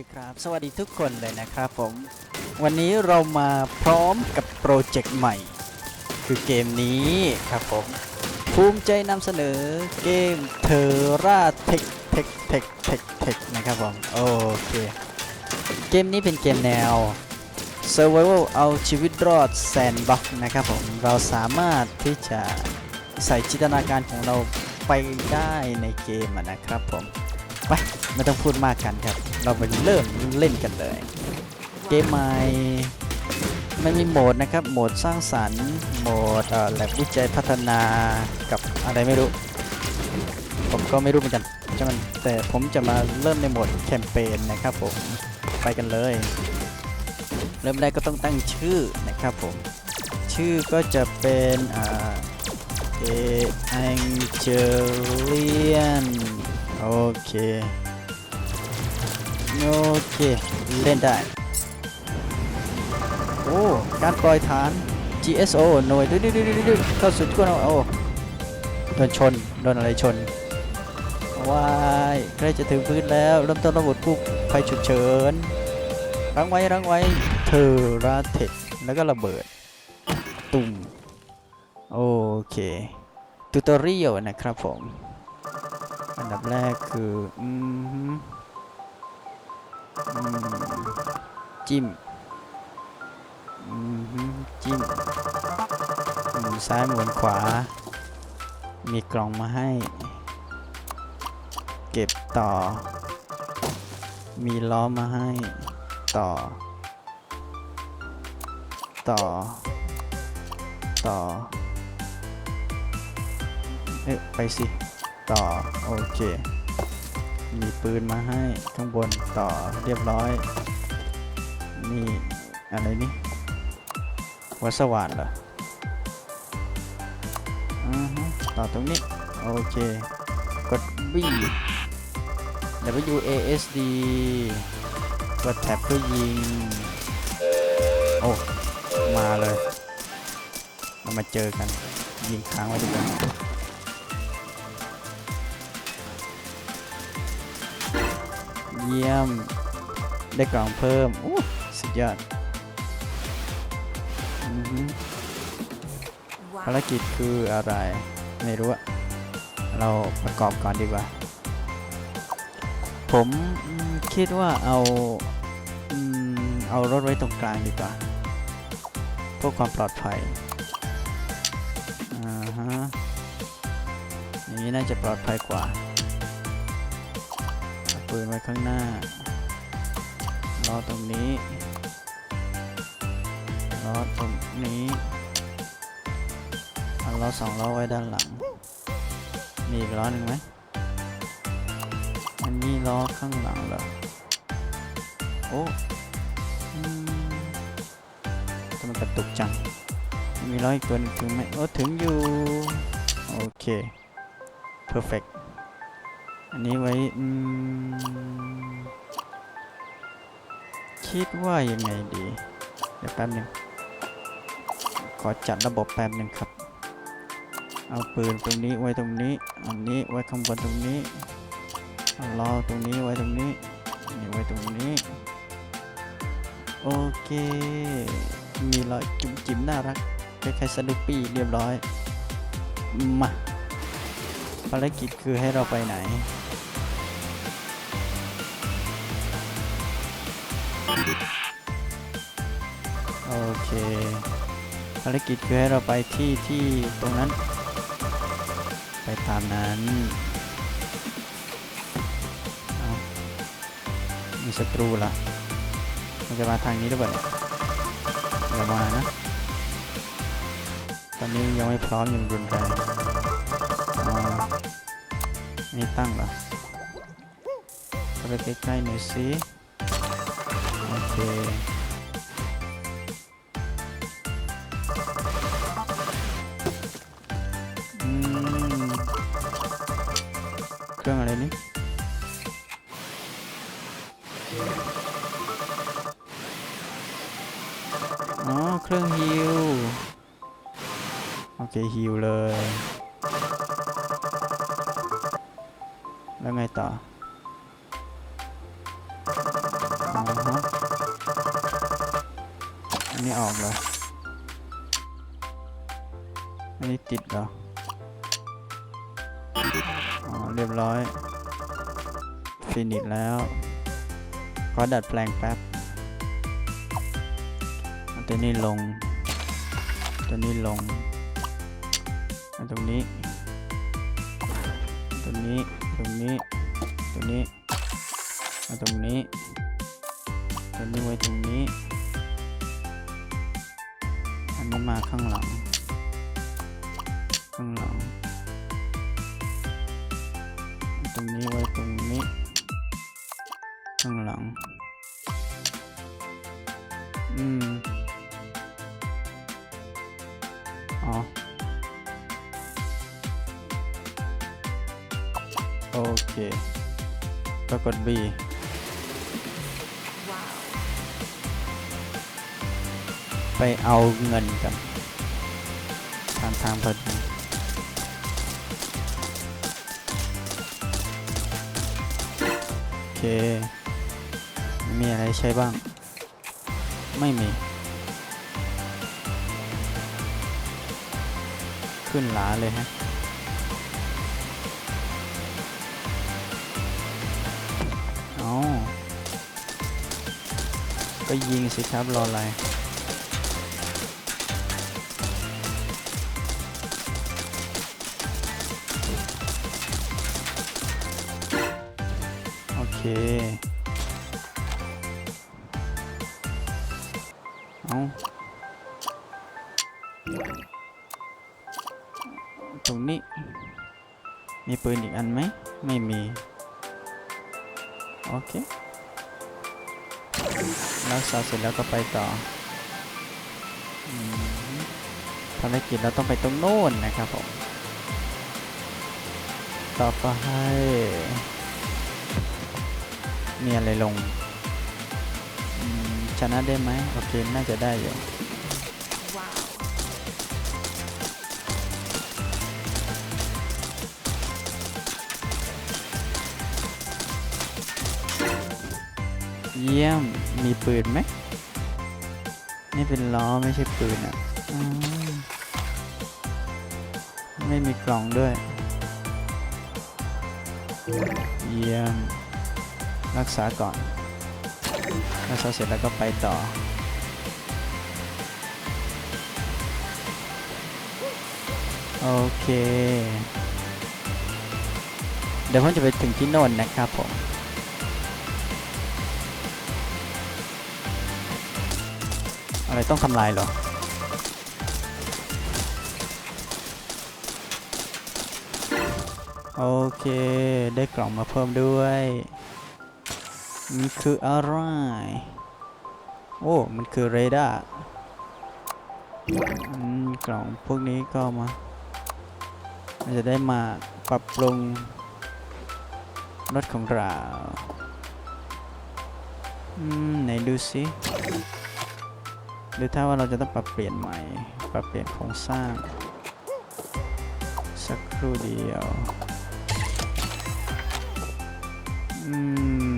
ดีครับ สวัสดีทุกคนเลยนะครับผม วันนี้เรามาพร้อมกับโปรเจกต์ใหม่ คือเกมนี้ครับผม ภูมิใจนำเสนอเกมเทอร่าเทคเทคเทคเทคเทคนะครับผม โอเค เกมนี้เป็นเกมแนว Survival เอาชีวิตรอดแซนบ็อกนะครับผม เราสามารถที่จะใส่จินตนาการของเราไปได้ในเกมนะครับผม ไป ไม่ต้องพูดมากกันครับ เราไปเริ่มเล่นกันเลย เกมใหม่ไม่มีโหมดนะครับ โหมดสร้างสรรค์ โหมดเอ่อแลบวิจัยพัฒนากับอะไรไม่รู้ ผมก็ไม่รู้เหมือนกันจะมันแต่ผมจะมาเริ่มในโหมดแคมเปญนะครับผม ไปกันเลย เริ่มแรกก็ต้องตั้งชื่อนะครับผม ชื่อก็จะเป็นอ่าเอแองเจเลียนโอเค โอเค เล่นได้ โอ้การปล่อยฐาน GSO หน่วยดื้อดื้อดื้อเข้าสู่ทุกคนโอ้โดนชน โดนอะไรชนว้ายใกล้จะถึงพื้นแล้ว เริ่มต้นระบบกู้ภัยฉุกเฉินรังไว้รังไว้เทอราเทคแล้วก็ระเบิด ตุ่มโอเคตูตอรียลนะครับผม อันดับแรกคือ อืม จิ้มจิ้มหมุนซ้ายหมุนขวา มีกล่องมาให้ เก็บต่อ มีล้อมาให้ต่อ ต่อ ต่อ เอ๊ะ ไปสิ ต่อ โอเค มีปืนมาให้ข้างบนต่อเรียบร้อย นี่ อะไรนี่วัดสว่านเหรออือฮึต่อตรงนี้ โอเค กด B W A S D กดแท็บเพื่อยิง โอ้ มาเลย เรามาเจอกัน ยิงค้างไว้ดีกว่า ยี่ยม ได้กล่องเพิ่มอู้สุดยอดภารกิจคืออะไร ไม่รู้อะเราประกอบก่อนดีกว่า ผมคิดว่าเอาเอารถไว้ตรงกลางดีกว่าเพื่อความปลอดภัยอ่าฮะอย่างนี้น่าจะปลอดภัยกว่า ปืนไว้ข้างหน้า ล้อตรงนี้ ล้อตรงนี้เอาล้อสองล้อไว้ด้านหลัง มีอีกล้อหนึ่งไหม อันนี้ล้อข้างหลังเหรอ โอ้ทำไมกระตุกจัง มีล้ออีกตัวหนึงถึงไหมโอ้ถึงอยู่ โอเค perfect อั นี้ไว้คิดว่ายังไงดี เดี๋ยวแป๊บหนึ่งขอจัดระบบแป๊บหนึ่งครับ เอาปืนตรงนี้ไว้ตรงนี้ อันนี้ไว้ข้างบนตรงนี้เอาล้อตรงนี้ไว้ตรงนี้นี่ไว้ตรงนี้ โอเค มีรอยจุ๋มจิ๋มน่ารักคล้ายๆสนุปปี้เรียบร้อย มาภารกิจคือให้เราไปไหน โอเคภารกิจคือให้เราไปที่ที่ตรงนั้น ไปตามนั้นมีศัตรูละมันจะมาทางนี้หรือเปล่าเนี่ยอย่ามานะ ตอนนี้ยังไม่พร้อมยังรุนแรงนี่ตั้งเหรอไปใกล้ๆหน่อยสิโอเค เคฮิวเลย แล้วไงต่ออันนี้ออกเลยอันนี้ติดเหรอ อ๋อ เรียบร้อย ฟินิชแล้ว ขอดัดแปลงแป๊บตัวนี้ลง ตัวนี้ลง ตรงนี้ ตรงนี้ ตรงนี้ ตรงนี้เอาตรงนี้ตัวนี้ไว้ตรงนี้ อันนี้มาข้างหลัง ข้างหลัง ตรงนี้ไว้ตรงนี้ ข้างหลัง อืม อ๋อ เค ก็กด B ไปเอาเงินกันทางทางพอดีโอเค มีอะไรใช้บ้าง ไม่มี ขึ้นหลาเลยฮะ ก็ยิงสิครับรออะไร สร็จแล้วก็ไปต่อภารกิจเราต้องไปตรงโน้นนะครับผม ต่อไปมีอะไรลง ชนะได้ไหมโอเค น่าจะได้อยู่เยี่ยม มีปืนไหม นี่เป็นล้อไม่ใช่ปืนอะอไม่มีกล่องด้วย เยี่ยม รักษาก่อน รักษาเสร็จแล้วก็ไปต่อ โอเค เดี๋ยวผมจะไปถึงที่โน่นนะครับผม อะไรต้องทำลายเหรอโอเค ได้กล่องมาเพิ่มด้วยมันคืออะไร โอ้ มันคือเรดาร์กล่องพวกนี้ก็มามันจะได้มาปรับปรุงรถของเราอืมไหนดูสิ รือถ้าว่าเราจะต้องปรับเปลี่ยนใหม่ ปรับเปลี่ยนโครงสร้าง สักครู่เดียวอืม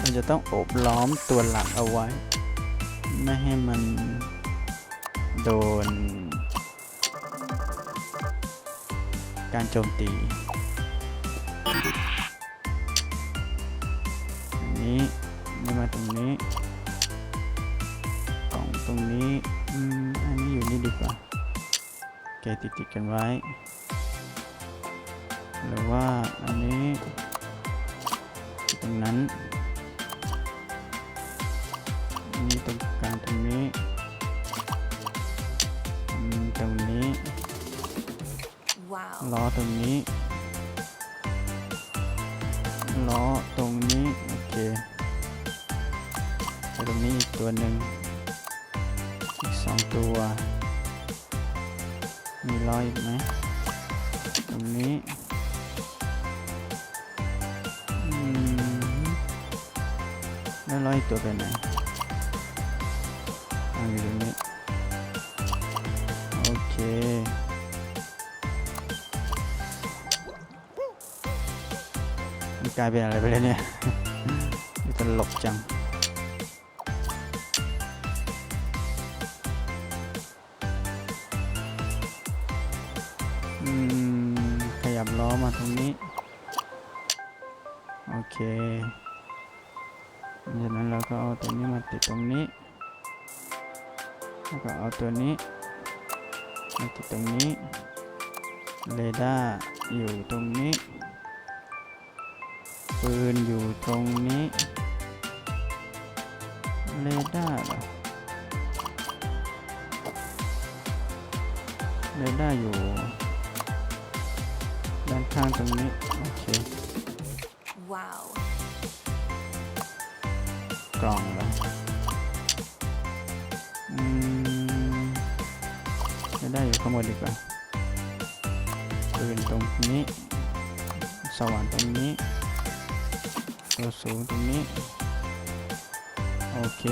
มันจะต้องโอบล้อมตัวหลักเอาไว้ ไม่ให้มันโดน การโจมตีอันนี้นี่มาตรงนี้ ตรงนี้อืมอันนี้อยู่นี่ดีกว่าแกติดติดๆกันไว้ หรือว่าอันนี้ตรงนั้นอันนี้ตรงกลางตรงนี้อืมตรงนี้ Wow. ล้อตรงนี้ล้อตรงนี้ โอเคแล้วตรงนี้อีกตัวหนึ่งอีกสอง ตัว มีล้ออีกไหมตรงนี้อืมแล้วล้ออีกตัวไปไหนอ่าอยู่ตรงนี้ โอเค มันกลายเป็นอะไรไปแล้วเนี่ยนี่ตลกจัง มาตรงนี้ โอเคจากนั้นเราก็เอาตัวนี้มาติดตรงนี้ แล้วก็เอาตัวนี้มาติดตรงนี้เรดาร์อยู่ตรงนี้ ปืนอยู่ตรงนี้เรดาร์เหรอเรดาร์อยู่ ด้านข้างตรงนี้ โอเค Wow. กล่องเหรออืมเรดาร์อยู่ข้างบนดีกว่าปืนตรงนี้ สว่านตรงนี้ตัวสูงตรงนี้ โอเค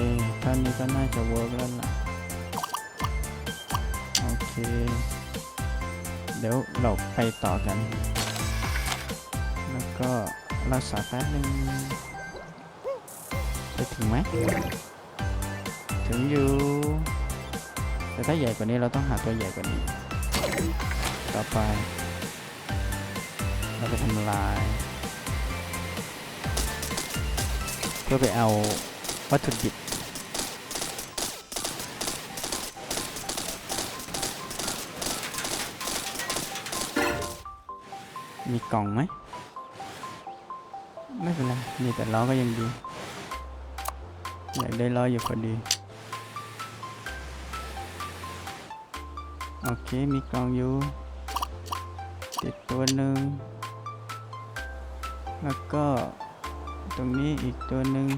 ท่านนี้ก็น่าจะเวิร์กแล้วล่ะ โอเค เดี๋ยวเราไปต่อกัน แล้วก็รักษาแป๊บนึงไปถึงไหม ถึงอยู่ แต่ถ้าใหญ่กว่านี้เราต้องหาตัวใหญ่กว่านี้ ต่อไป เราจะทำลาย เพื่อไปเอาวัตถุดิบ มีกล่องไหม ไม่เป็นไร มีแต่ล้อก็ยังดี อยากได้ล้ออยู่พอดี โอเค มีกล่องอยู่ ติดตัวหนึ่ง แล้วก็ตรงนี้อีกตัวหนึ่ง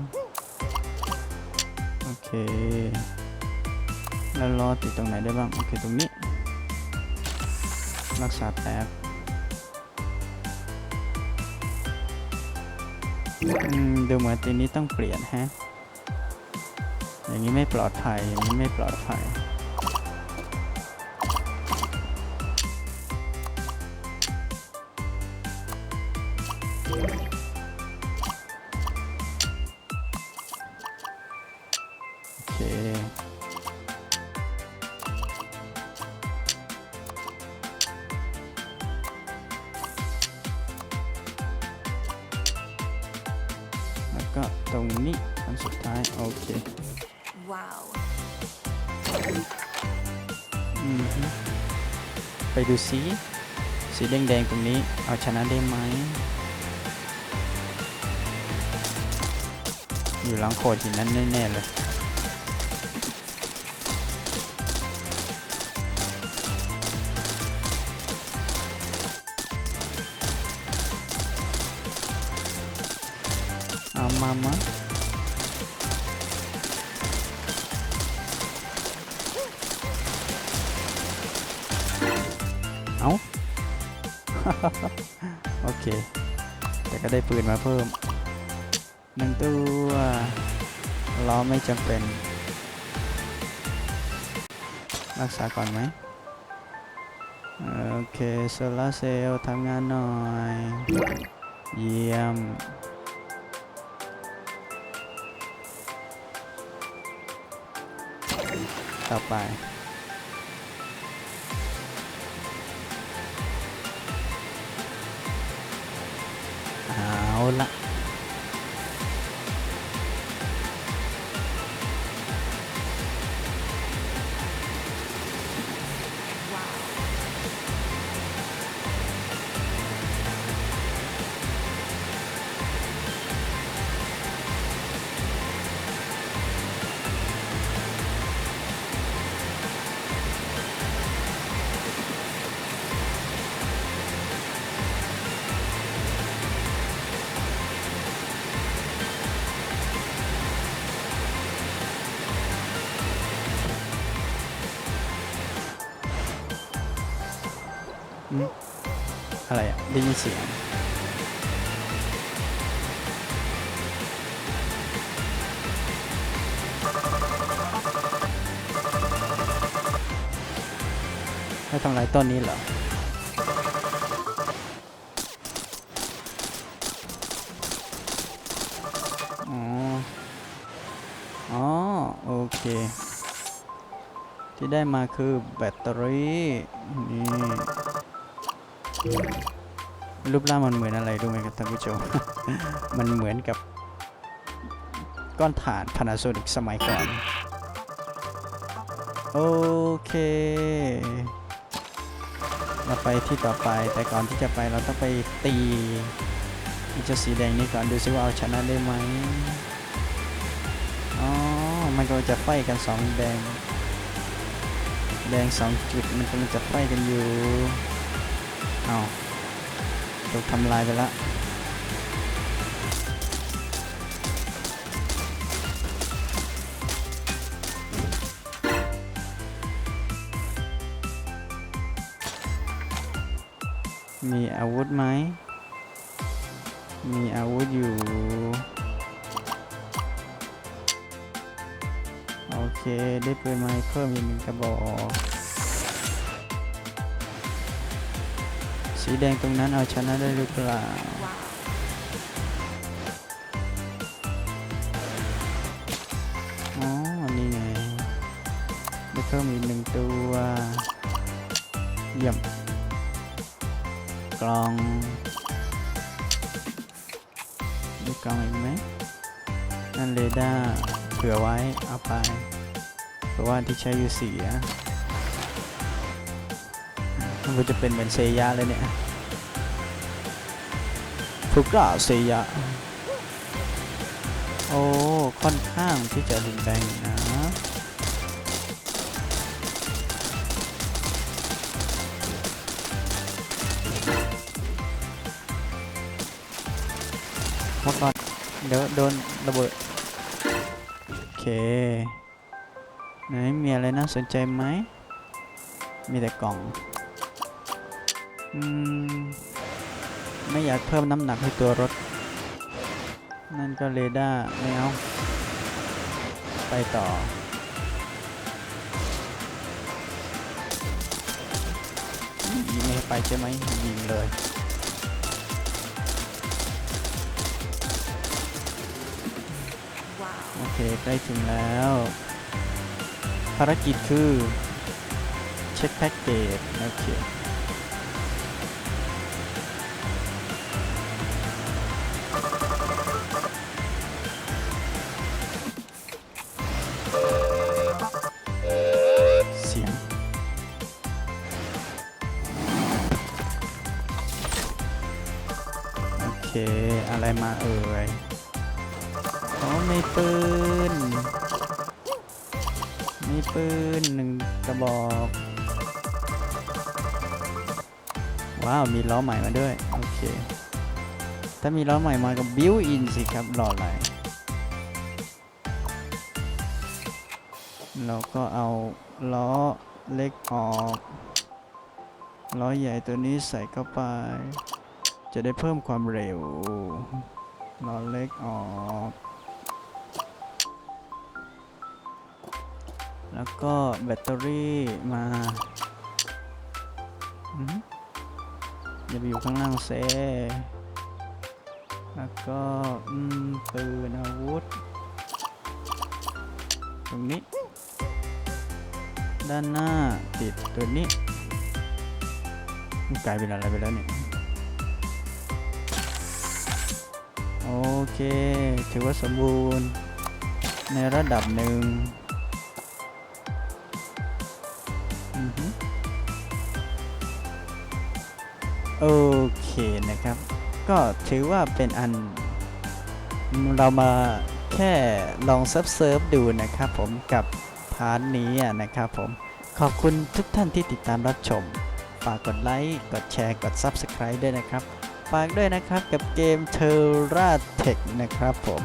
โอเค แล้วล้อติดตรงไหนได้บ้าง โอเค ตรงนี้ รักษาแป๊บ ดูเหมือนตีนี้ต้องเปลี่ยนฮะ อย่างนี้ไม่ปลอดภัย อย่างนี้ไม่ปลอดภัย ไปดูสีสีแดงๆตรงนี้ เอาชนะได้ไหม อยู่หลังโขดหินนั้นแน่ๆเลย ก็ได้ปืนมาเพิ่มหนึ่งตัวล้อไม่จำเป็น รักษาก่อนไหมโอเคโซลาเซลล์ทำงานหน่อย เยี่ยมต่อไป เได้ยินเสียงให้ทำลายต้นนี้เหรออ๋ออ๋อ โอเค ที่ได้มาคือแบตเตอรี่ นี่ รูปร่างมันเหมือนอะไรรู้ไหมครับท่านผู้ชม มันเหมือนกับก้อนถ่าน Panasonic สมัยก่อน โอเค เราไปที่ต่อไปแต่ก่อนที่จะไปเราต้องไปตีไอ้เจ้าสีแดงนี่ก่อนดูซิว่าเอาชนะได้ไหมอ๋อ มันก็จะไฟกันสองแดง แดงสองจุดมันกำลังจะไฟกันอยู่ เอา ถูกทำลายไปแล้วมีอาวุธไหม มีอาวุธอยู่ โอเค ได้ปืนมาเพิ่มอีกหนึ่งกระบอก สีแดงตรงนั้นเอาชนะได้หรือเปล่า อ๋อ นี่ไงได้เพิ่มอีกหนึ่งตัวเยี่ยมกล่องมีกล่องอีกไหมนั่นเรดาร์เผื่อไว้ เอาไป เพราะว่าที่ใช้อยู่เสีย มันก็จะเป็นเหมือนเซยาเลยเนี่ยฟุกะเซยาโอ้ ค่อนข้างที่จะรุนแรงนะพอก่อนเดี๋ยวโดนระเบิด โอเค ไหนมีอะไรน่าสนใจไหม มีแต่กล่อง ไม่อยากเพิ่มน้ำหนักให้ตัวรถ นั่นก็เรดาร์ไม่เอา ไปต่อ ยิงไม่ไปใช่ไหมยิงเลยโอเค ใกล้ถึงแล้ว ภารกิจคือ เช็คแพ็กเกจโอเค เค อะไรมาเอ่ยอ๋อมีปืนมีปืนหนึ่งกระบอก ว้าว มีล้อใหม่มาด้วย โอเค ถ้ามีล้อใหม่มากับบิวอินสิครับรออะไรเราก็เอาล้อเล็กออก ล้อใหญ่ตัวนี้ใส่เข้าไป จะได้เพิ่มความเร็วล้อเล็กออก แล้วก็แบตเตอรี่มาอย่าไปอยู่ข้างล่างเซแล้วก็ปืนอาวุธ ตรงนี้ ด้านหน้าติดตัวนี้กลายเป็นอะไรไปแล้วเนี่ย โอเค ถือว่าสมบูรณ์ ในระดับหนึ่งโอเคนะครับ ก็ถือว่าเป็นอัน เรามาแค่ลองเซิร์ฟเซิร์ฟดูนะครับผมกับพาร์ทนี้นะครับผม ขอบคุณทุกท่านที่ติดตามรับชม ฝากกดไลค์ กดแชร์ กด Subscribe ด้วยนะครับ ฝากด้วยนะครับกับเกมเทอร่าเทคนะครับผม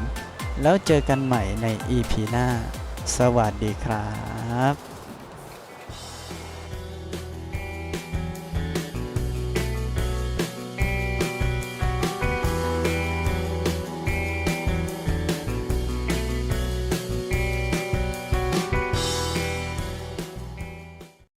แล้วเจอกันใหม่ใน EP หน้า สวัสดีครับ